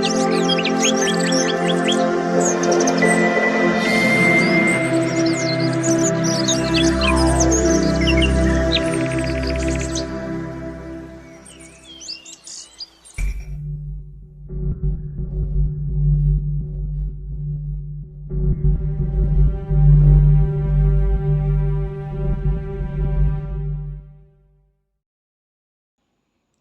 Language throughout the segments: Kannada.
Música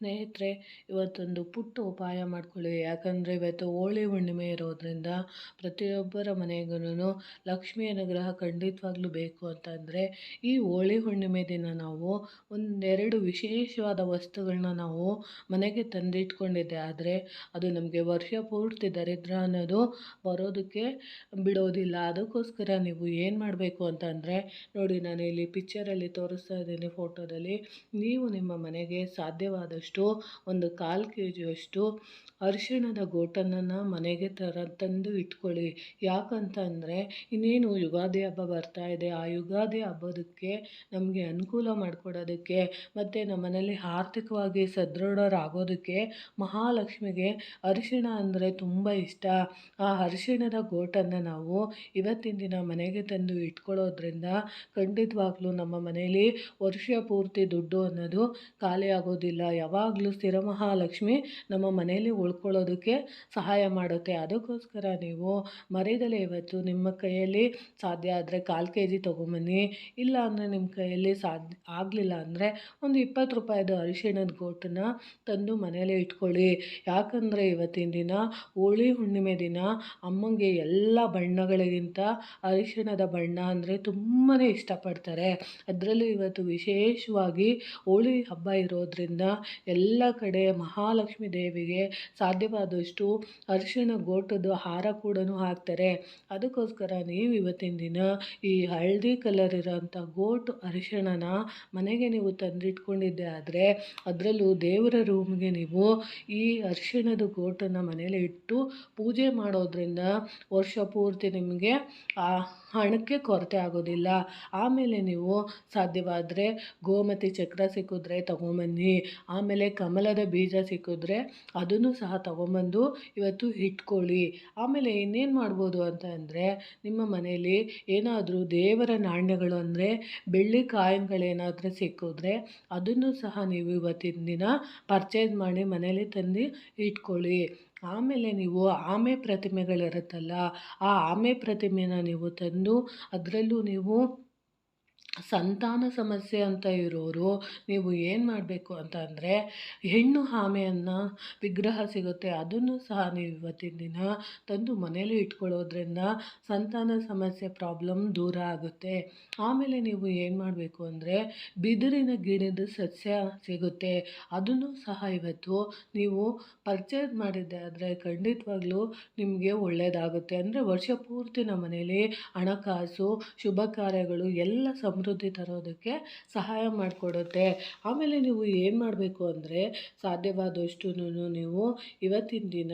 ಸ್ನೇಹಿತರೆ, ಇವತ್ತೊಂದು ಪುಟ್ಟ ಉಪಾಯ ಮಾಡ್ಕೊಳ್ಳಿ ಯಾಕಂದರೆ ಇವತ್ತು ಹೋಳಿ ಹುಣ್ಣಿಮೆ ಇರೋದರಿಂದ ಪ್ರತಿಯೊಬ್ಬರ ಮನೆಗೂ ಲಕ್ಷ್ಮಿ ಅನುಗ್ರಹ ಖಂಡಿತವಾಗ್ಲೂ ಬೇಕು ಅಂತಂದರೆ, ಈ ಹೋಳಿ ಹುಣ್ಣಿಮೆ ದಿನ ನಾವು ಒಂದೆರಡು ವಿಶೇಷವಾದ ವಸ್ತುಗಳನ್ನ ನಾವು ಮನೆಗೆ ತಂದಿಟ್ಕೊಂಡಿದ್ದೆ. ಆದರೆ ಅದು ನಮಗೆ ವರ್ಷ ಪೂರ್ತಿ ದರಿದ್ರ ಅನ್ನೋದು ಬರೋದಕ್ಕೆ ಬಿಡೋದಿಲ್ಲ. ಅದಕ್ಕೋಸ್ಕರ ನೀವು ಏನು ಮಾಡಬೇಕು ಅಂತಂದರೆ, ನೋಡಿ ನಾನು ಇಲ್ಲಿ ಪಿಕ್ಚರಲ್ಲಿ ತೋರಿಸ್ತಾ ಇದ್ದೀನಿ ಫೋಟೋದಲ್ಲಿ ನೀವು ನಿಮ್ಮ ಮನೆಗೆ ಸಾಧ್ಯವಾದಷ್ಟು ಒಂದು ಕಾಲು ಕೆ ಜಿಯಷ್ಟು ಅರಿಶಿಣದ ಗೋಟನನ್ನು ಮನೆಗೆ ತರ ತಂದು ಇಟ್ಕೊಳ್ಳಿ. ಯಾಕಂತಂದರೆ ಇನ್ನೇನು ಯುಗಾದಿ ಹಬ್ಬ ಬರ್ತಾ ಇದೆ, ಆ ಯುಗಾದಿ ಹಬ್ಬದಕ್ಕೆ ನಮಗೆ ಅನುಕೂಲ ಮಾಡಿಕೊಡೋದಕ್ಕೆ, ಮತ್ತು ಮನೇಲಿ ಆರ್ಥಿಕವಾಗಿ ಸದೃಢರಾಗೋದಕ್ಕೆ ಮಹಾಲಕ್ಷ್ಮಿಗೆ ಅರಿಶಿಣ ಅಂದರೆ ತುಂಬ ಇಷ್ಟ. ಆ ಅರಿಶಿಣದ ಗೋಟನ್ನು ನಾವು ಇವತ್ತಿನ ದಿನ ಮನೆಗೆ ತಂದು ಇಟ್ಕೊಳ್ಳೋದ್ರಿಂದ ಖಂಡಿತವಾಗ್ಲೂ ನಮ್ಮ ಮನೆಯಲ್ಲಿ ವರ್ಷ ಪೂರ್ತಿ ದುಡ್ಡು ಅನ್ನೋದು ಖಾಲಿ ಆಗೋದಿಲ್ಲ. ಯಾವಾಗಲೂ ಸ್ಥಿರ ಮಹಾಲಕ್ಷ್ಮಿ ನಮ್ಮ ಮನೆಯಲ್ಲಿ ಉಳ್ಕೊಳ್ಳೋದಕ್ಕೆ ಸಹಾಯ ಮಾಡುತ್ತೆ. ಅದಕ್ಕೋಸ್ಕರ ನೀವು ಮರೆಯದಲ್ಲೇ ಇವತ್ತು ನಿಮ್ಮ ಕೈಯಲ್ಲಿ ಸಾಧ್ಯ ಆದರೆ ಕಾಲು ಕೆ ಜಿ ತೊಗೊಂಬನ್ನಿ. ಇಲ್ಲ ಅಂದರೆ ನಿಮ್ಮ ಕೈಯಲ್ಲಿ ಸಾಧ್ಯ ಆಗಲಿಲ್ಲ ಅಂದರೆ ಒಂದು ಇಪ್ಪತ್ತು ರೂಪಾಯಿದು ಅರಿಶಿಣದ ಗೋಟನ್ನು ತಂದು ಮನೆಯಲ್ಲೇ ಇಟ್ಕೊಳ್ಳಿ. ಯಾಕಂದರೆ ಇವತ್ತಿನ ದಿನ ಹೋಳಿ ಹುಣ್ಣಿಮೆ ದಿನ ಅಮ್ಮಂಗೆ ಎಲ್ಲ ಬಣ್ಣಗಳಿಗಿಂತ ಅರಿಶಿಣದ ಬಣ್ಣ ಅಂದರೆ ತುಂಬಾ ಇಷ್ಟಪಡ್ತಾರೆ. ಅದರಲ್ಲೂ ಇವತ್ತು ವಿಶೇಷವಾಗಿ ಹೋಳಿ ಹಬ್ಬ ಇರೋದರಿಂದ ಎಲ್ಲ ಕಡೆ ಮಹಾಲಕ್ಷ್ಮಿ ದೇವಿಗೆ ಸಾಧ್ಯವಾದಷ್ಟು ಅರಿಶಿಣ ಗೋಟದ ಹಾರ ಕೂಡ ಹಾಕ್ತಾರೆ. ಅದಕ್ಕೋಸ್ಕರ ನೀವು ಇವತ್ತಿನ ದಿನ ಈ ಹಳದಿ ಕಲರ್ ಇರೋಂಥ ಗೋಟು ಅರಿಶಿಣನ ಮನೆಗೆ ನೀವು ತಂದಿಟ್ಕೊಂಡಿದ್ದೆ ಆದರೆ ಅದರಲ್ಲೂ ದೇವರ ರೂಮ್ಗೆ ನೀವು ಈ ಅರಿಶಿಣದ ಗೋಟನ್ನು ಮನೇಲಿ ಇಟ್ಟು ಪೂಜೆ ಮಾಡೋದ್ರಿಂದ ವರ್ಷ ಪೂರ್ತಿ ನಿಮಗೆ ಆ ಹಣಕ್ಕೆ ಕೊರತೆ ಆಗೋದಿಲ್ಲ. ಆಮೇಲೆ ನೀವು ಸಾಧ್ಯವಾದರೆ ಗೋಮತಿ ಚಕ್ರ ಸಿಕ್ಕಿದ್ರೆ ತಗೊಂಬನ್ನಿ. ಆಮೇಲೆ ಕಮಲದ ಬೀಜ ಸಿಕ್ಕಿದ್ರೆ ಅದನ್ನು ಸಹ ತೊಗೊಂಬಂದು ಇವತ್ತು ಇಟ್ಕೊಳ್ಳಿ. ಆಮೇಲೆ ಇನ್ನೇನು ಮಾಡ್ಬೋದು ಅಂತ ಅಂದರೆ ನಿಮ್ಮ ಮನೆಯಲ್ಲಿ ಏನಾದರೂ ದೇವರ ನಾಣ್ಯಗಳು ಅಂದರೆ ಬೆಳ್ಳಿ ಕಾಯಿನ್ಗಳೇನಾದರೂ ಸಿಕ್ಕಿದ್ರೆ ಅದನ್ನು ಸಹ ನೀವು ಇವತ್ತಿನ ದಿನ ಪರ್ಚೇಸ್ ಮಾಡಿ ಮನೇಲಿ ತಂದು ಇಟ್ಕೊಳ್ಳಿ. ಆಮೇಲೆ ನೀವು ಆಮೆ ಪ್ರತಿಮೆಗಳಿರುತ್ತಲ್ಲ, ಆ ಆಮೆ ಪ್ರತಿಮೆನ ನೀವು ತಂದು ಅದರಲ್ಲೂ ನೀವು ಸಂತಾನ ಸಮಸ್ಯೆ ಅಂತ ಇರೋರು ನೀವು ಏನು ಮಾಡಬೇಕು ಅಂತ ಅಂದರೆ ಹೆಣ್ಣು ಆಮೆಯನ್ನು ವಿಗ್ರಹ ಸಿಗುತ್ತೆ, ಅದನ್ನು ಸಹ ನೀವು ಇವತ್ತಿನ ದಿನ ತಂದು ಮನೇಲಿ ಇಟ್ಕೊಳ್ಳೋದ್ರಿಂದ ಸಂತಾನ ಸಮಸ್ಯೆ ಪ್ರಾಬ್ಲಮ್ ದೂರ ಆಗುತ್ತೆ. ಆಮೇಲೆ ನೀವು ಏನು ಮಾಡಬೇಕು ಅಂದರೆ ಬಿದಿರಿನ ಗಿಡದ ಸಸ್ಯ ಸಿಗುತ್ತೆ, ಅದನ್ನು ಸಹ ಇವತ್ತು ನೀವು ಪರ್ಚೇಸ್ ಮಾಡಿದ್ದೆ ಆದರೆ ಖಂಡಿತವಾಗ್ಲೂ ನಿಮಗೆ ಒಳ್ಳೆಯದಾಗುತ್ತೆ ಅಂದರೆ ವರ್ಷ ಪೂರ್ತಿ ನಮ್ಮ ಮನೇಲಿ ಹಣಕಾಸು, ಶುಭ ಕಾರ್ಯಗಳು ಎಲ್ಲ ಸಮೃದ್ಧಿ ತರೋದಕ್ಕೆ ಸಹಾಯ ಮಾಡಿಕೊಡುತ್ತೆ. ಆಮೇಲೆ ನೀವು ಏನು ಮಾಡಬೇಕು ಅಂದರೆ ಸಾಧ್ಯವಾದಷ್ಟು ನೀವು ಇವತ್ತಿನ ದಿನ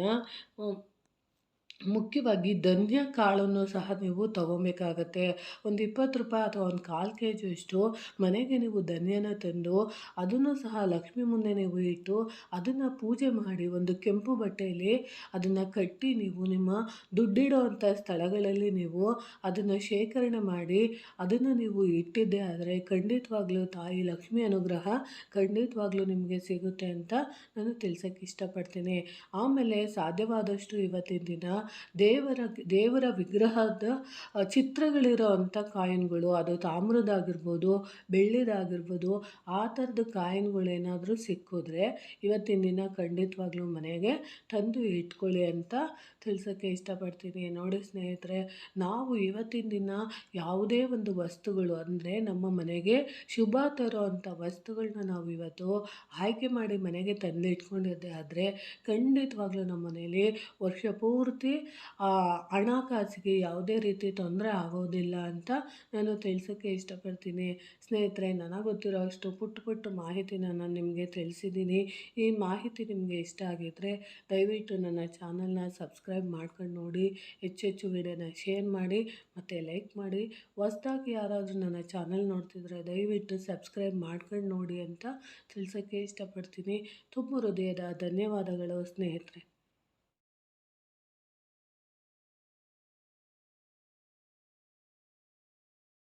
ಮುಖ್ಯವಾಗಿ ಧನ್ಯ ಕಾಳನ್ನು ಸಹ ನೀವು ತಗೊಬೇಕಾಗುತ್ತೆ. ಒಂದು ಇಪ್ಪತ್ತು ರೂಪಾಯಿ ಅಥವಾ ಒಂದು ಕಾಲು ಕೆ ಜಿಯಷ್ಟು ಮನೆಗೆ ನೀವು ಧನ್ಯನ ತಂದು ಅದನ್ನು ಸಹ ಲಕ್ಷ್ಮಿ ಮುಂದೆ ನೀವು ಇಟ್ಟು ಅದನ್ನು ಪೂಜೆ ಮಾಡಿ ಒಂದು ಕೆಂಪು ಬಟ್ಟೆಯಲ್ಲಿ ಅದನ್ನು ಕಟ್ಟಿ ನೀವು ನಿಮ್ಮ ದುಡ್ಡಿಡೋ ಅಂಥ ಸ್ಥಳಗಳಲ್ಲಿ ನೀವು ಅದನ್ನು ಶೇಖರಣೆ ಮಾಡಿ ಅದನ್ನು ನೀವು ಇಟ್ಟಿದ್ದೆ ಆದರೆ ಖಂಡಿತವಾಗ್ಲೂ ತಾಯಿ ಲಕ್ಷ್ಮಿ ಅನುಗ್ರಹ ಖಂಡಿತವಾಗ್ಲೂ ನಿಮಗೆ ಸಿಗುತ್ತೆ ಅಂತ ನಾನು ತಿಳ್ಸೋಕ್ಕೆ ಇಷ್ಟಪಡ್ತೀನಿ. ಆಮೇಲೆ ಸಾಧ್ಯವಾದಷ್ಟು ಇವತ್ತಿನ ದಿನ ದೇವರ ದೇವರ ವಿಗ್ರಹದ ಚಿತ್ರಗಳಿರೋ ಅಂಥ ಕಾಯಿನ್ಗಳು. ಅದು ತಾಮ್ರದಾಗಿರ್ಬೋದು ಬೆಳ್ಳಿದಾಗಿರ್ಬೋದು ಆ ಥರದ ಕಾಯಿನ್ಗಳೇನಾದರೂ ಸಿಕ್ಕಿದ್ರೆ ಇವತ್ತಿನ ದಿನ ಖಂಡಿತವಾಗ್ಲೂ ಮನೆಗೆ ತಂದು ಇಟ್ಕೊಳ್ಳಿ ಅಂತ ತಿಳ್ಸೋಕ್ಕೆ ಇಷ್ಟಪಡ್ತೀನಿ. ನೋಡಿ ಸ್ನೇಹಿತರೆ, ನಾವು ಇವತ್ತಿನ ದಿನ ಯಾವುದೇ ಒಂದು ವಸ್ತುಗಳು ಅಂದರೆ ನಮ್ಮ ಮನೆಗೆ ಶುಭ ತರೋ ಅಂಥ ವಸ್ತುಗಳನ್ನ ನಾವು ಇವತ್ತು ಆಯ್ಕೆ ಮಾಡಿ ಮನೆಗೆ ತಂದು ಇಟ್ಕೊಂಡಿದ್ದೆ ಆದರೆ ಖಂಡಿತವಾಗ್ಲೂ ನಮ್ಮ ಮನೇಲಿ ವರ್ಷ ಪೂರ್ತಿ ಹಣಕಾಸಿಗೆ ಯಾವುದೇ ರೀತಿ ತೊಂದರೆ ಆಗೋದಿಲ್ಲ ಅಂತ ನಾನು ತಿಳಿಸೋಕ್ಕೆ ಇಷ್ಟಪಡ್ತೀನಿ. ಸ್ನೇಹಿತರೆ, ನನಗೆ ಗೊತ್ತಿರೋ ಅಷ್ಟು ಪುಟ್ಟ ಪುಟ್ಟ ಮಾಹಿತಿನ ನಾನು ನಿಮಗೆ ತಿಳಿಸಿದ್ದೀನಿ. ಈ ಮಾಹಿತಿ ನಿಮಗೆ ಇಷ್ಟ ಆಗಿದ್ದರೆ ದಯವಿಟ್ಟು ನನ್ನ ಚಾನಲ್ನ ಸಬ್ಸ್ಕ್ರೈಬ್ ಮಾಡ್ಕೊಂಡು ನೋಡಿ. ಹೆಚ್ಚು ಹೆಚ್ಚು ವಿಡಿಯೋನ ಶೇರ್ ಮಾಡಿ, ಮತ್ತು ಲೈಕ್ ಮಾಡಿ. ಹೊಸ್ದಾಗಿ ಯಾರಾದರೂ ನನ್ನ ಚಾನಲ್ ನೋಡ್ತಿದ್ರೆ ದಯವಿಟ್ಟು ಸಬ್ಸ್ಕ್ರೈಬ್ ಮಾಡ್ಕೊಂಡು ನೋಡಿ ಅಂತ ತಿಳಿಸೋಕ್ಕೆ ಇಷ್ಟಪಡ್ತೀನಿ. ತುಂಬ ಹೃದಯದ ಧನ್ಯವಾದಗಳು ಸ್ನೇಹಿತರೆ.